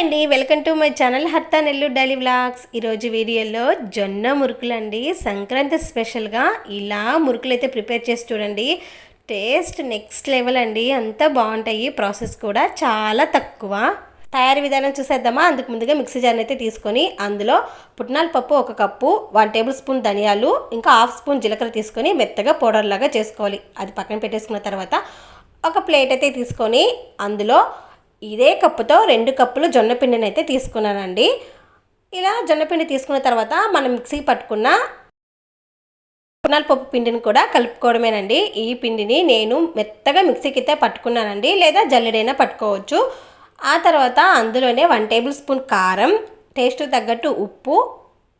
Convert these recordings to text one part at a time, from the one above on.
అండి. Welcome to my channel హత్తా నెల్లు డైలీ వ్లాగ్స్. ఈరోజు వీడియోలో జొన్న మురుకులు అండి సంక్రాంతి స్పెషల్గా ఇలా మురుకులు అయితే ప్రిపేర్ చేసి చూడండి. టేస్ట్ నెక్స్ట్ లెవెల్ అండి. అంతా బాగుంటాయి. ప్రాసెస్ కూడా చాలా తక్కువ. తయారీ విధానం చూసేద్దామా? అందుకు ముందుగా మిక్సీ జార్ని అయితే తీసుకొని అందులో పుట్నాల పప్పు ఒక కప్పు వన్ టేబుల్ స్పూన్ ధనియాలు ఇంకా హాఫ్ స్పూన్ జీలకర్ర తీసుకొని మెత్తగా పౌడర్ లాగా చేసుకోవాలి. అది పక్కన పెట్టేసుకున్న తర్వాత ఒక ప్లేట్ అయితే తీసుకొని అందులో ఇదే కప్పుతో రెండు కప్పులు జొన్న పిండిని అయితే తీసుకున్నానండి. ఇలా జొన్నపిండి తీసుకున్న తర్వాత మనం మిక్సీ పట్టుకున్న పునాల పప్పు పిండిని కూడా కలుపుకోవడమేనండి. ఈ పిండిని నేను మెత్తగా మిక్సీకి అయితే పట్టుకున్నానండి. లేదా జల్లెడైనా పట్టుకోవచ్చు. ఆ తర్వాత అందులోనే వన్ టేబుల్ స్పూన్ కారం టేస్ట్ తగ్గట్టు ఉప్పు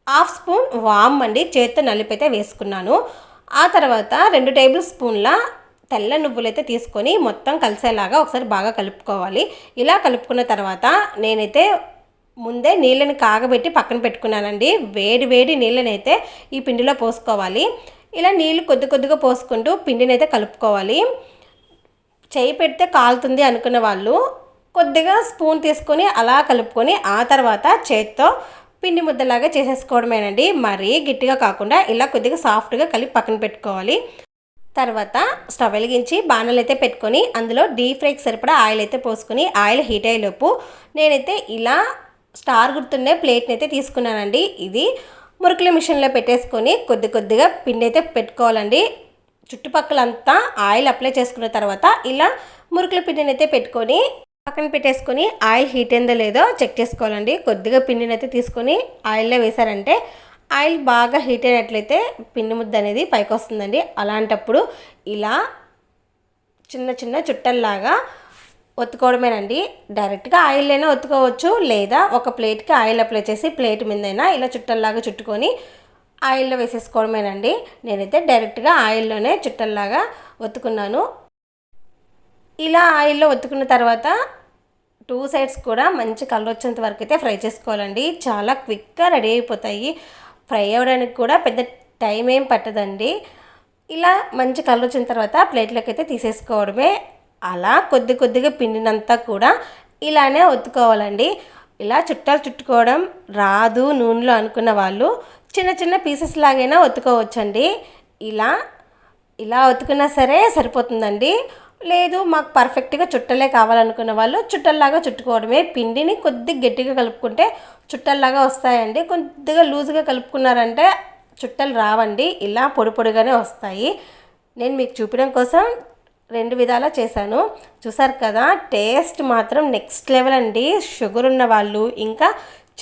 హాఫ్ స్పూన్ వామ్ అండి. చేత్తో నలిపైతే వేసుకున్నాను. ఆ తర్వాత రెండు టేబుల్ స్పూన్ల తెల్ల నువ్వులైతే తీసుకొని మొత్తం కలిసేలాగా ఒకసారి బాగా కలుపుకోవాలి. ఇలా కలుపుకున్న తర్వాత నేనైతే ముందే నీళ్ళని కాగబెట్టి పక్కన పెట్టుకున్నానండి. వేడి వేడి నీళ్ళని అయితే ఈ పిండిలో పోసుకోవాలి. ఇలా నీళ్ళు కొద్ది కొద్దిగా పోసుకుంటూ పిండిని అయితే కలుపుకోవాలి. చేయి పెడితే కాలుతుంది అనుకున్న వాళ్ళు కొద్దిగా స్పూన్ తీసుకొని అలా కలుపుకొని ఆ తర్వాత చేత్తో పిండి ముద్దలాగా చేసేసుకోవడమేనండి. మరీ గట్టిగా కాకుండా ఇలా కొద్దిగా సాఫ్ట్గా కలిపి పక్కన పెట్టుకోవాలి. తర్వాత స్టవ్ వెలిగించి బాణలు అయితే పెట్టుకొని అందులో డీప్ ఫ్రైకి సరిపడా ఆయిల్ అయితే పోసుకొని ఆయిల్ హీట్ అయ్యేలోపు నేనైతే ఇలా స్టార్ గుర్తుండే ప్లేట్ని అయితే తీసుకున్నానండి. ఇది మురుకుల మిషన్లో పెట్టేసుకొని కొద్ది కొద్దిగా పిండి అయితే పెట్టుకోవాలండి. చుట్టుపక్కలంతా ఆయిల్ అప్లై చేసుకున్న తర్వాత ఇలా మురుకుల పిండిని అయితే పెట్టుకొని పక్కన పెట్టేసుకొని ఆయిల్ హీట్ అయిందో లేదో చెక్ చేసుకోవాలండి. కొద్దిగా పిండిని అయితే తీసుకొని ఆయిల్లో వేశారంటే ఆయిల్ బాగా హీట్ అయినట్లయితే పిండి ముద్ద అనేది పైకి వస్తుందండి. అలాంటప్పుడు ఇలా చిన్న చిన్న చుట్టల్లాగా ఒత్తుకోవడమేనండి. డైరెక్ట్గా ఆయిల్లోనే ఒత్తుకోవచ్చు లేదా ఒక ప్లేట్కి ఆయిల్ అప్లై చేసి ప్లేట్ మీదైనా ఇలా చుట్టల్లాగా చుట్టుకొని ఆయిల్లో వేసేసుకోవడమేనండి. నేనైతే డైరెక్ట్గా ఆయిల్లోనే చుట్టల్లాగా ఒత్తుకున్నాను. ఇలా ఆయిల్లో ఒత్తుకున్న తర్వాత టూ సైడ్స్ కూడా మంచి కలర్ వచ్చేంత వరకు అయితే ఫ్రై చేసుకోవాలండి. చాలా క్విక్గా రెడీ అయిపోతాయి. ఫ్రై అవ్వడానికి కూడా పెద్ద టైం ఏం పట్టదండి. ఇలా మంచి కలర్ వచ్చిన తర్వాత ప్లేట్లోకి అయితే తీసేసుకోవడమే. అలా కొద్ది కొద్దిగా పిండినంతా కూడా ఇలానే ఒత్తుకోవాలండి. ఇలా చుట్టాలు చుట్టుకోవడం రాదు నూనెలో అనుకున్న వాళ్ళు చిన్న చిన్న పీసెస్ లాగైనా ఒత్తుకోవచ్చండి. ఇలా ఇలా ఒత్తుకున్నా సరే సరిపోతుందండి. లేదు మాకు పర్ఫెక్ట్గా చుట్టలే కావాలనుకున్న వాళ్ళు చుట్టల్లాగా చుట్టుకోవడమే. పిండిని కొద్దిగా గట్టిగా కలుపుకుంటే చుట్టల్లాగా వస్తాయండి. కొద్దిగా లూజ్గా కలుపుకున్నారంటే చుట్టలు రావండి. ఇలా పొడి పొడిగానే వస్తాయి. నేను మీకు చూపించడం కోసం రెండు విధాలా చేశాను. చూసారు కదా టేస్ట్ మాత్రం నెక్స్ట్ లెవెల్ అండి. షుగర్ ఉన్న వాళ్ళు ఇంకా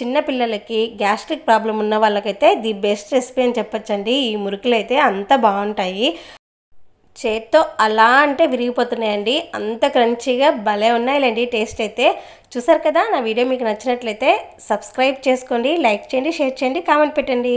చిన్నపిల్లలకి గ్యాస్ట్రిక్ ప్రాబ్లం ఉన్న వాళ్ళకైతే ది బెస్ట్ రెసిపీ అని చెప్పొచ్చండి. ఈ మురుకులు అయితే అంత బాగుంటాయి. చేత్తో అలా అంటే విరిగిపోతున్నాయండి. అంత క్రంచీగా భలే ఉన్నాయిలేండి టేస్ట్ అయితే. చూసారు కదా నా వీడియో మీకు నచ్చినట్లయితే సబ్స్క్రైబ్ చేసుకోండి లైక్ చేయండి షేర్ చేయండి కామెంట్ పెట్టండి.